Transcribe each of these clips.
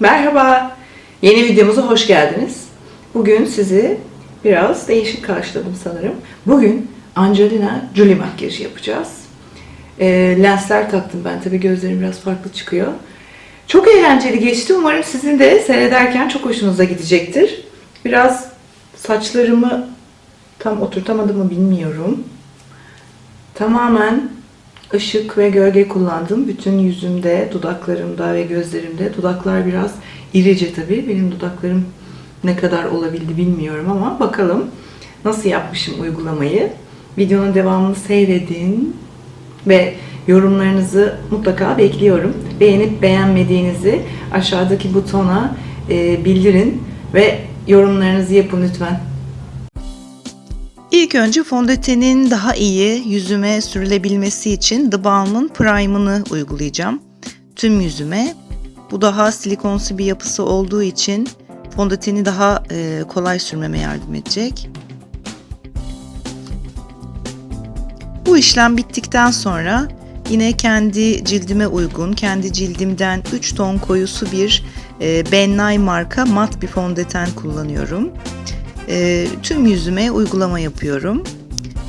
Merhaba, yeni videomuza hoş geldiniz. Bugün sizi biraz değişik karşıladım sanırım. Bugün Angelina Jolie makyajı yapacağız. E, lensler taktım ben tabii gözlerim biraz farklı çıkıyor. Çok eğlenceli geçti. Umarım sizin de seyrederken çok hoşunuza gidecektir. Biraz saçlarımı tam oturtamadım mı bilmiyorum. Tamamen ışık ve gölge kullandım. Bütün yüzümde, dudaklarımda ve gözlerimde. Dudaklar biraz irice tabii. Benim dudaklarım ne kadar olabildi bilmiyorum ama bakalım nasıl yapmışım uygulamayı. Videonun devamını seyredin ve yorumlarınızı mutlaka bekliyorum. Beğenip beğenmediğinizi aşağıdaki butona e, bildirin ve yorumlarınızı yapın lütfen. İlk önce fondötenin daha iyi yüzüme sürülebilmesi için The Balm'ın Prime'ını uygulayacağım. Tüm yüzüme. Bu daha silikonsu bir yapısı olduğu için fondöteni daha e, kolay sürmeme yardım edecek. Bu işlem bittikten sonra yine kendi cildime uygun, kendi cildimden 3 ton koyusu bir e, Ben Nye marka mat bir fondöten kullanıyorum. E, tüm yüzüme uygulama yapıyorum.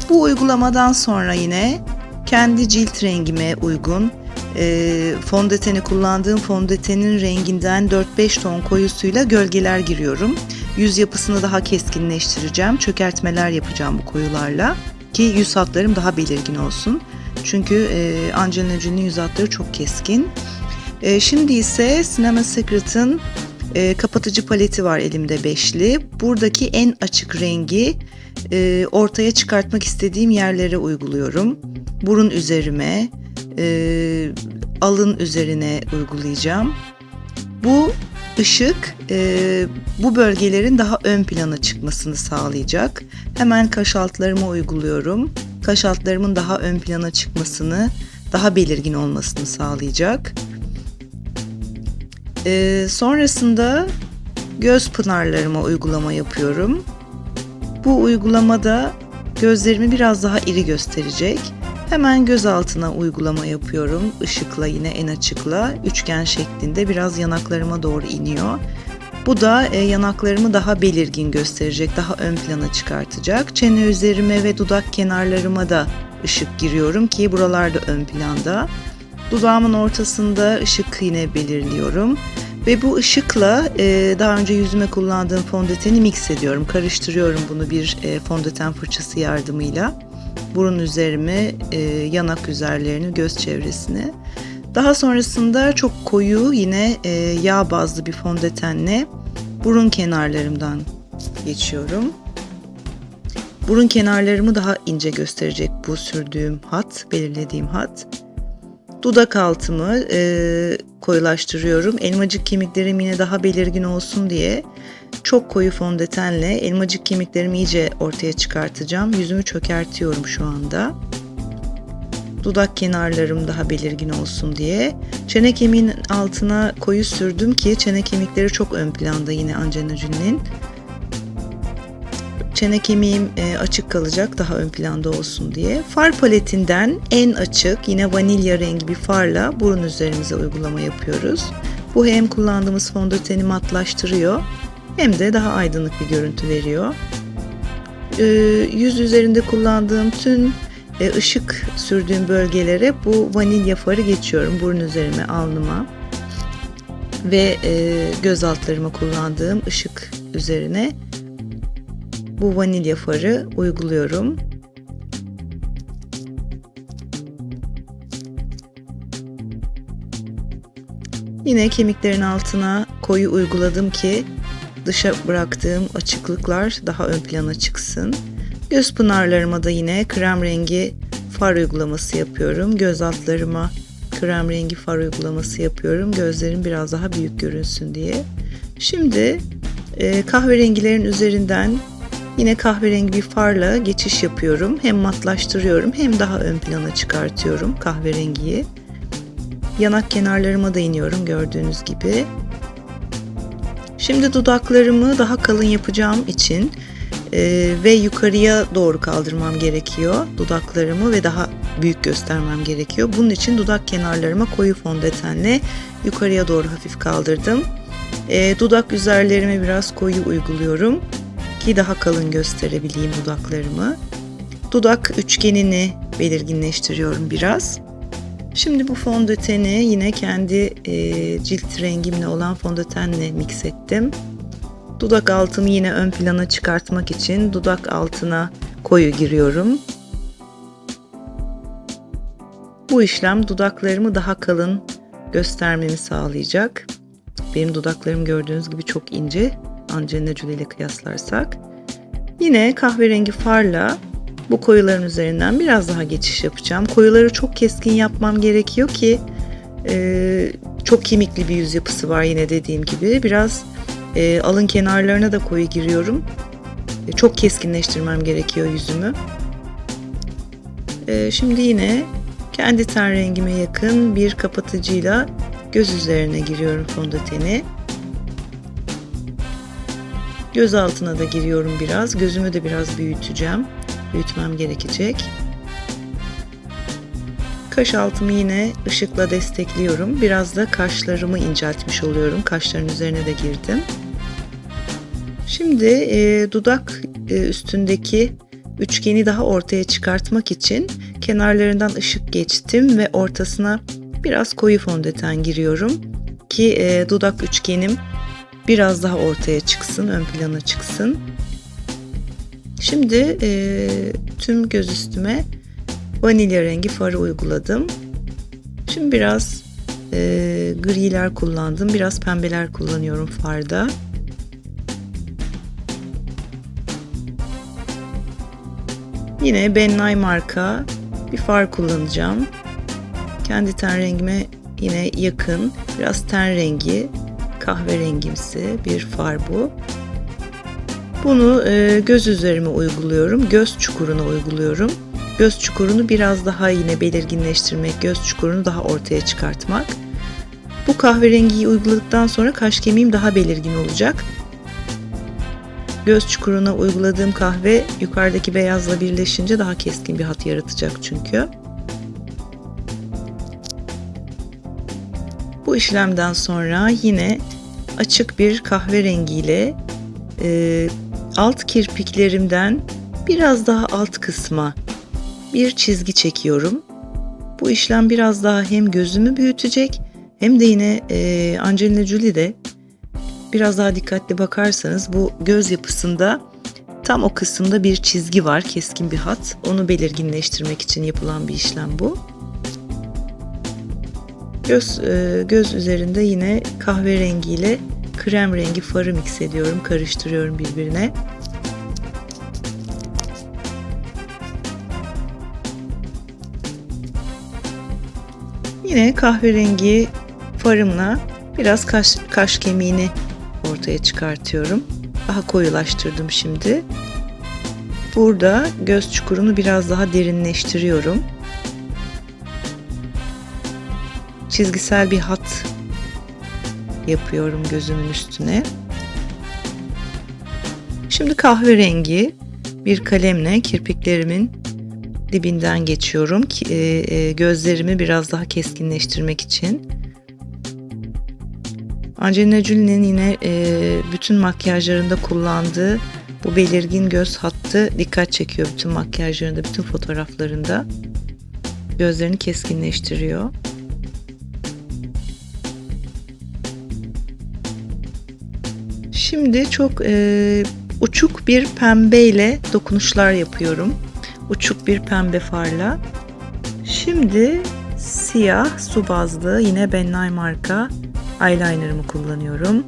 Bu uygulamadan sonra yine kendi cilt rengime uygun e, fondöteni kullandığım fondötenin renginden 4-5 ton koyusuyla gölgeler giriyorum. Yüz yapısını daha keskinleştireceğim. Çökertmeler yapacağım bu koyularla ki yüz hatlarım daha belirgin olsun. Çünkü e, Angelina Jolie'nin yüz hatları çok keskin. E, şimdi ise Cinema Secret'ın e, kapatıcı paleti var elimde beşli. Buradaki en açık rengi e, ortaya çıkartmak istediğim yerlere uyguluyorum. Burun üzerime, e, alın üzerine uygulayacağım. Bu ışık e, bu bölgelerin daha ön plana çıkmasını sağlayacak. Hemen kaş altlarıma uyguluyorum. Kaş altlarımın daha ön plana çıkmasını, daha belirgin olmasını sağlayacak. E, sonrasında göz pınarlarıma uygulama yapıyorum. Bu uygulamada gözlerimi biraz daha iri gösterecek. Hemen göz altına uygulama yapıyorum. Işıkla yine en açıkla üçgen şeklinde biraz yanaklarıma doğru iniyor. Bu da e, yanaklarımı daha belirgin gösterecek, daha ön plana çıkartacak. Çene üzerime ve dudak kenarlarıma da ışık giriyorum ki buralarda ön planda. Dudağımın ortasında ışık yine belirliyorum. Ve bu ışıkla e, daha önce yüzüme kullandığım fondöteni mix ediyorum. Karıştırıyorum bunu bir e, fondöten fırçası yardımıyla. Burun üzerimi, e, yanak üzerlerini, göz çevresini. Daha sonrasında çok koyu yine e, yağ bazlı bir fondötenle burun kenarlarımdan geçiyorum. Burun kenarlarımı daha ince gösterecek bu sürdüğüm hat, belirlediğim hat. Dudak altımı e, koyulaştırıyorum. Elmacık kemiklerim yine daha belirgin olsun diye çok koyu fondötenle elmacık kemiklerimi iyice ortaya çıkartacağım. Yüzümü çökertiyorum şu anda. Dudak kenarlarım daha belirgin olsun diye. Çene kemiğin altına koyu sürdüm ki çene kemikleri çok ön planda yine Angelina Jolie'nin. Çene kemiğim e, açık kalacak daha ön planda olsun diye. Far paletinden en açık yine vanilya rengi bir farla burun üzerimize uygulama yapıyoruz. Bu hem kullandığımız fondöteni matlaştırıyor hem de daha aydınlık bir görüntü veriyor. E, yüz üzerinde kullandığım tüm e, ışık sürdüğüm bölgelere bu vanilya farı geçiyorum. Burun üzerime, alnıma ve göz altlarıma kullandığım ışık üzerine bu vanilya farı uyguluyorum. Yine kemiklerin altına koyu uyguladım ki dışa bıraktığım açıklıklar daha ön plana çıksın. Göz pınarlarıma da yine krem rengi far uygulaması yapıyorum. Göz altlarıma krem rengi far uygulaması yapıyorum. Gözlerim biraz daha büyük görünsün diye. Şimdi e, kahverengilerin üzerinden yine kahverengi bir farla geçiş yapıyorum. Hem matlaştırıyorum hem daha ön plana çıkartıyorum kahverengiyi. Yanak kenarlarıma da iniyorum gördüğünüz gibi. Şimdi dudaklarımı daha kalın yapacağım için e, ve yukarıya doğru kaldırmam gerekiyor dudaklarımı ve daha büyük göstermem gerekiyor. Bunun için dudak kenarlarıma koyu fondötenle yukarıya doğru hafif kaldırdım. E, dudak üzerlerime biraz koyu uyguluyorum ki daha kalın gösterebileyim dudaklarımı. Dudak üçgenini belirginleştiriyorum biraz. Şimdi bu fondöteni yine kendi e, cilt rengimle olan fondötenle mix ettim. Dudak altımı yine ön plana çıkartmak için dudak altına koyu giriyorum. Bu işlem dudaklarımı daha kalın göstermemi sağlayacak. Benim dudaklarım gördüğünüz gibi çok ince. Angelina Jolie ile kıyaslarsak. Yine kahverengi farla bu koyuların üzerinden biraz daha geçiş yapacağım. Koyuları çok keskin yapmam gerekiyor ki e, çok kemikli bir yüz yapısı var yine dediğim gibi. Biraz e, alın kenarlarına da koyu giriyorum. E, çok keskinleştirmem gerekiyor yüzümü. E, şimdi yine kendi ten rengime yakın bir kapatıcıyla göz üzerine giriyorum fondöteni. Göz altına da giriyorum biraz. Gözümü de biraz büyüteceğim. Büyütmem gerekecek. Kaş altımı yine ışıkla destekliyorum. Biraz da kaşlarımı inceltmiş oluyorum. Kaşların üzerine de girdim. Şimdi e, dudak e, üstündeki üçgeni daha ortaya çıkartmak için kenarlarından ışık geçtim ve ortasına biraz koyu fondöten giriyorum ki e, dudak üçgenim biraz daha ortaya çıksın, ön plana çıksın. Şimdi e, tüm göz üstüme vanilya rengi farı uyguladım. Şimdi biraz e, griler kullandım, biraz pembeler kullanıyorum farda. Yine Ben Nye marka bir far kullanacağım. Kendi ten rengime yine yakın, biraz ten rengi, kahverengimsi bir far bu. Bunu e, göz üzerime uyguluyorum, göz çukuruna uyguluyorum. Göz çukurunu biraz daha yine belirginleştirmek, göz çukurunu daha ortaya çıkartmak. Bu kahverengiyi uyguladıktan sonra kaş kemiğim daha belirgin olacak. Göz çukuruna uyguladığım kahve yukarıdaki beyazla birleşince daha keskin bir hat yaratacak çünkü. Bu işlemden sonra yine açık bir kahverengiyle e, alt kirpiklerimden biraz daha alt kısma bir çizgi çekiyorum. Bu işlem biraz daha hem gözümü büyütecek hem de yine e, Angelina Jolie'de biraz daha dikkatli bakarsanız bu göz yapısında tam o kısımda bir çizgi var, keskin bir hat. Onu belirginleştirmek için yapılan bir işlem bu. Göz, e, göz üzerinde yine kahverengi ile krem rengi farı mix ediyorum, karıştırıyorum birbirine. Yine kahverengi farımla biraz kaş, kaş kemiğini ortaya çıkartıyorum. Daha koyulaştırdım şimdi. Burada göz çukurunu biraz daha derinleştiriyorum. Çizgisel bir hat yapıyorum gözümün üstüne. Şimdi kahverengi bir kalemle kirpiklerimin dibinden geçiyorum e, e, gözlerimi biraz daha keskinleştirmek için. Angelina Jolie'nin yine e, bütün makyajlarında kullandığı bu belirgin göz hattı dikkat çekiyor bütün makyajlarında, bütün fotoğraflarında. Gözlerini keskinleştiriyor. Şimdi çok e, uçuk bir pembeyle dokunuşlar yapıyorum. Uçuk bir pembe farla. Şimdi siyah su bazlı yine Ben Nye marka eyelinerımı kullanıyorum.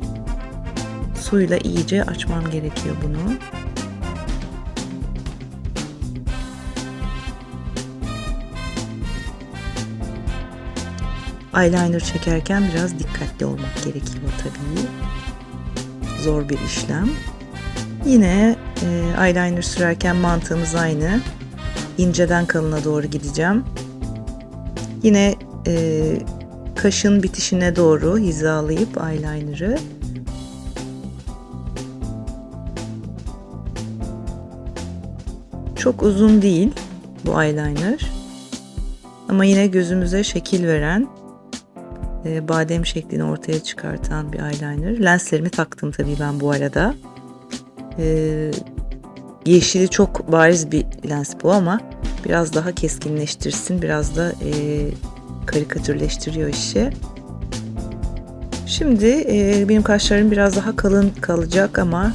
Suyla iyice açmam gerekiyor bunu. Eyeliner çekerken biraz dikkatli olmak gerekiyor tabii. Zor bir işlem. Yine e, eyeliner sürerken mantığımız aynı. İnceden kalına doğru gideceğim. Yine e, kaşın bitişine doğru hizalayıp eyeliner'ı çok uzun değil bu eyeliner. Ama yine gözümüze şekil veren, e, badem şeklini ortaya çıkartan bir eyeliner. Lenslerimi taktım tabii ben bu arada. E, yeşili çok bariz bir lens bu ama biraz daha keskinleştirsin, biraz da e, karikatürleştiriyor işi. Şimdi e, benim kaşlarım biraz daha kalın kalacak ama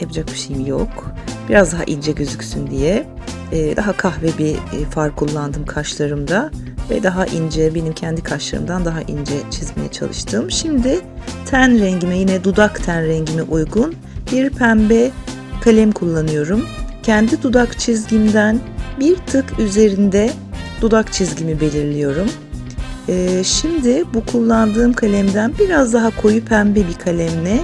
yapacak bir şeyim yok. Biraz daha ince gözüksün diye e, daha kahve bir e, far kullandım kaşlarımda ve daha ince benim kendi kaşlarımdan daha ince çizmeye çalıştım. Şimdi ten rengime yine dudak ten rengime uygun bir pembe kalem kullanıyorum. Kendi dudak çizgimden bir tık üzerinde dudak çizgimi belirliyorum. Ee, şimdi bu kullandığım kalemden biraz daha koyu pembe bir kalemle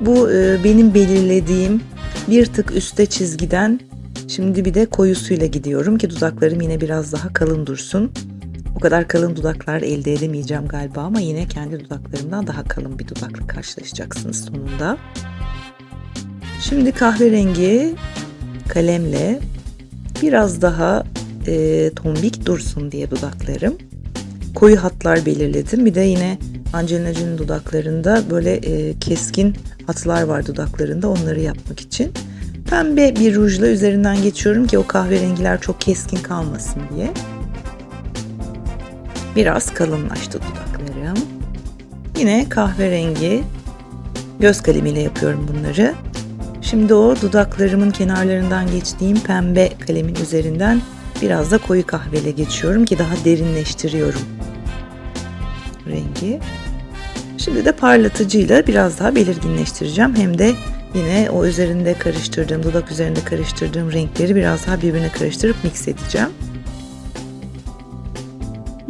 bu e, benim belirlediğim bir tık üstte çizgiden şimdi bir de koyusuyla gidiyorum ki dudaklarım yine biraz daha kalın dursun. O kadar kalın dudaklar elde edemeyeceğim galiba ama yine kendi dudaklarımdan daha kalın bir dudakla karşılaşacaksınız sonunda. Şimdi kahverengi kalemle biraz daha e, tombik dursun diye dudaklarım. Koyu hatlar belirledim. Bir de yine Angelina Jolie'nin dudaklarında böyle e, keskin hatlar var dudaklarında onları yapmak için. Pembe bir rujla üzerinden geçiyorum ki o kahverengiler çok keskin kalmasın diye. Biraz kalınlaştı dudaklarım. Yine kahverengi göz kalemiyle yapıyorum bunları. Şimdi o dudaklarımın kenarlarından geçtiğim pembe kalemin üzerinden biraz da koyu kahveyle geçiyorum ki daha derinleştiriyorum rengi. Şimdi de parlatıcıyla biraz daha belirginleştireceğim. Hem de yine o üzerinde karıştırdığım, dudak üzerinde karıştırdığım renkleri biraz daha birbirine karıştırıp mix edeceğim.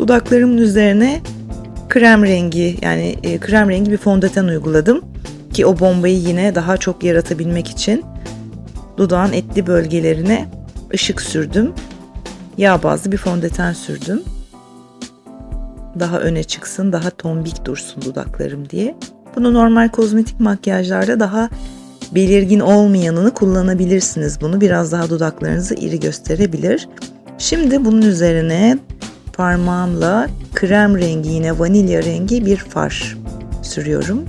Dudaklarımın üzerine krem rengi yani e, krem rengi bir fondöten uyguladım ki o bombayı yine daha çok yaratabilmek için dudağın etli bölgelerine ışık sürdüm. Yağ bazlı bir fondöten sürdüm. Daha öne çıksın, daha tombik dursun dudaklarım diye. Bunu normal kozmetik makyajlarda daha belirgin olmayanını kullanabilirsiniz. Bunu biraz daha dudaklarınızı iri gösterebilir. Şimdi bunun üzerine parmağımla krem rengi yine vanilya rengi bir far sürüyorum.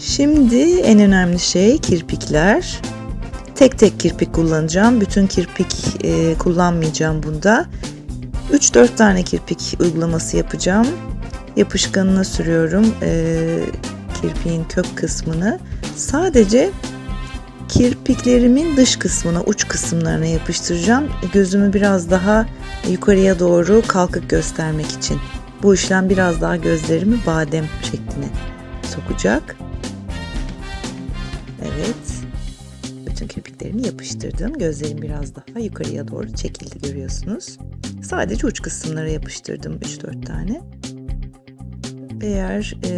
Şimdi en önemli şey kirpikler. Tek tek kirpik kullanacağım. Bütün kirpik e, kullanmayacağım bunda. 3-4 tane kirpik uygulaması yapacağım. Yapışkanına sürüyorum e, kirpiğin kök kısmını. Sadece kirpiklerimin dış kısmına, uç kısımlarına yapıştıracağım. Gözümü biraz daha yukarıya doğru kalkık göstermek için. Bu işlem biraz daha gözlerimi badem şekline sokacak. Evet. Bütün kirpiklerimi yapıştırdım. Gözlerim biraz daha yukarıya doğru çekildi görüyorsunuz. Sadece uç kısımlara yapıştırdım 3-4 tane. Eğer e,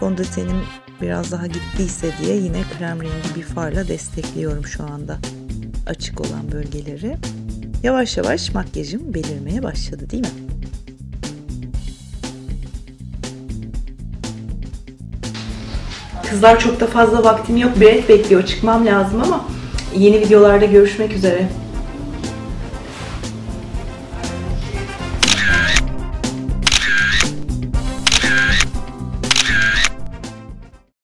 fondötenim biraz daha gittiyse diye yine krem rengi bir farla destekliyorum şu anda açık olan bölgeleri. Yavaş yavaş makyajım belirmeye başladı değil mi? Kızlar çok da fazla vaktim yok. Beret bekliyor. Çıkmam lazım ama yeni videolarda görüşmek üzere.